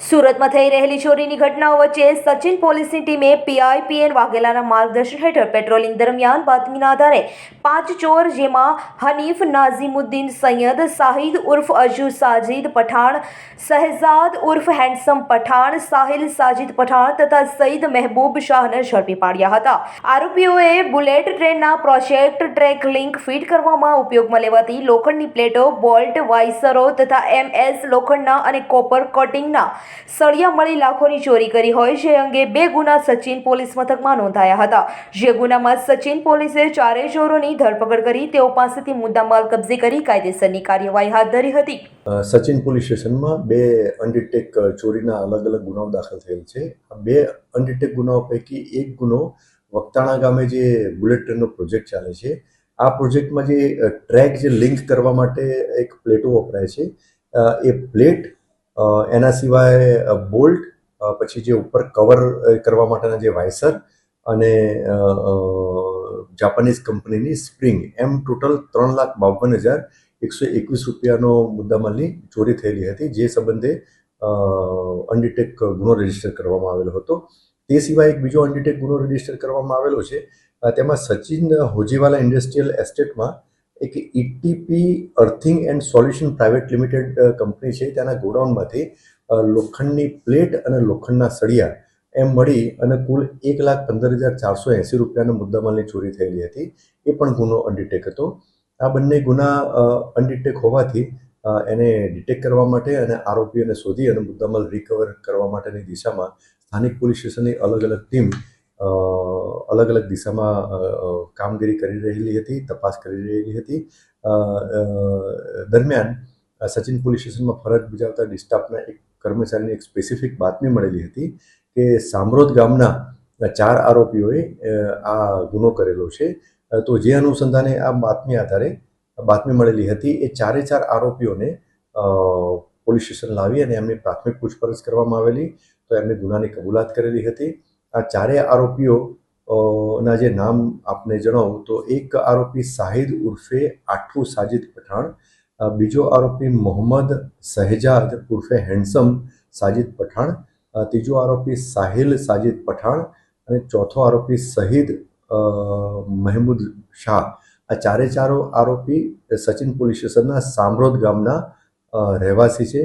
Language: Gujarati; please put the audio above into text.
સુરતમાં થઈ રહેલી ચોરીની ઘટનાઓ વચ્ચે સચિન પોલીસની ટીમે પીઆઈપીએન વાઘેલાના માર્ગદર્શન હેઠળ પેટ્રોલિંગ દરમિયાન બાતમીના આધારે પાંચ ચોર, જેમાં હનીફ, નાઝીમુદ્દીન સૈયદ શાહિદ ઉર્ફ અજુ સાજિદ પઠાણ શહેજાદ ઉર્ફ હેન્ડસમ પઠાણ, સાહિલ સાજિદ પઠાણ તથા સઈદ મહેબૂબ શાહને ઝડપી પાડ્યા હતા. આરોપીઓએ બુલેટ ટ્રેનના પ્રોજેક્ટ ટ્રેક લિંક ફીટ કરવામાં ઉપયોગમાં લેવાતી લોખંડની પ્લેટો, બોલ્ટ, વાઇસરો તથા એમએસ લોખંડના અને કોપર કોટિંગના સળિયા મળી લાખોની ચોરી કરી હોય જે અંગે બે ગુના સચિન પોલીસ મથકમાં નોંધાયા હતા. જે ગુનામાં સચિન પોલીસે ચારેય ચોરોની ધરપકડ કરી, તેઓ પાસેથી મુદ્દામાલ કબજે કરી કાયદેસરની કાર્યવાહી હાથ ધરી હતી. સચિન પોલીસ સ્ટેશનમાં બે અનડિટેક ચોરીના અલગ અલગ ગુનાઓ દાખલ થયેલ છે. બે અનડિટેક ગુનાઓ પૈકી એક ગુનો વક્તાણા ગામે જે બુલેટ ટ્રેનનો પ્રોજેક્ટ ચાલે છે. આ પ્રોજેક્ટમાં જે ટ્રેક જે લિંક કરવા માટે એક પ્લેટો વપરાય છે. એ પ્લેટ એના સિવાય બોલ્ટ પછી જે ઉપર કવર કરવા માટેના જે વાઇસર અને જાપાનીઝ કંપનીની સ્પ્રિંગ, એમ ટોટલ ત્રણ લાખ બાવન હજાર એકસો એકવીસ રૂપિયાનો મુદ્દામાલની ચોરી થયેલી હતી, જે સંબંધે અનડિટેક ગુનો રજિસ્ટર કરવામાં આવેલો હતો. તે સિવાય એક બીજો અનડિટેક ગુનો રજિસ્ટર કરવામાં આવેલો છે તેમાં સચિન હોજીવાલા ઇન્ડસ્ટ્રીયલ એસ્ટેટમાં એક ETP earthing and solution private limited company છે, ત્યાંના ગોડાઉનમાંથી લોખંડની પ્લેટ અને લોખંડના સળિયા એમ મળી અને કુલ એક લાખ પંદર હજાર ચારસો એંસી રૂપિયાના મુદ્દામાલની ચોરી થયેલી હતી. એ પણ ગુનો અનડિટેક હતો. આ બંને ગુના અનડિટેક હોવાથી એને ડિટેક કરવા માટે અને આરોપીઓને શોધી અને મુદ્દામાલ રિકવર કરવા માટેની દિશામાં સ્થાનિક પોલીસ સ્ટેશનની અલગ અલગ ટીમ અલગ અલગ દિશામાં કામગીરી કરી રહેલી હતી, તપાસ કરી રહેલી હતી. દરમિયાન સચિન પોલીસ સ્ટેશનમાં ફરજ બજાવતા ડિસ્ટાફના એક કર્મચારીને એક સ્પેસિફિક બાતમી મળેલી હતી કે સામરોદ ગામના ચાર આરોપીઓએ આ ગુનો કરેલો છે. તો જે અનુસંધાને આ બાતમી આધારે બાતમી મળેલી હતી, એ ચારે ચાર આરોપીઓને પોલીસ સ્ટેશન લાવી અને એમની પ્રાથમિક પૂછપરછ કરવામાં આવેલી. તો એમને ગુનાની કબૂલાત કરેલી હતી. આ ચારેય આરોપીઓ ના જે નામ આપને જણાવું, તો એક આરોપી શાહિદ ઉર્ફે આઠું સાજિદ પઠાણ બીજો આરોપી મોહમ્મદ શહેજાદ ઉર્ફે હેન્ડસમ સાજિદ પઠાણ ત્રીજો આરોપી સાહિલ સાજિદ પઠાણ અને ચોથો આરોપી શહીદ મહેમૂદ શાહ. આ ચારે ચારો આરોપી સચિન પોલીસ સ્ટેશનના સામરોદ ગામના રહેવાસી છે.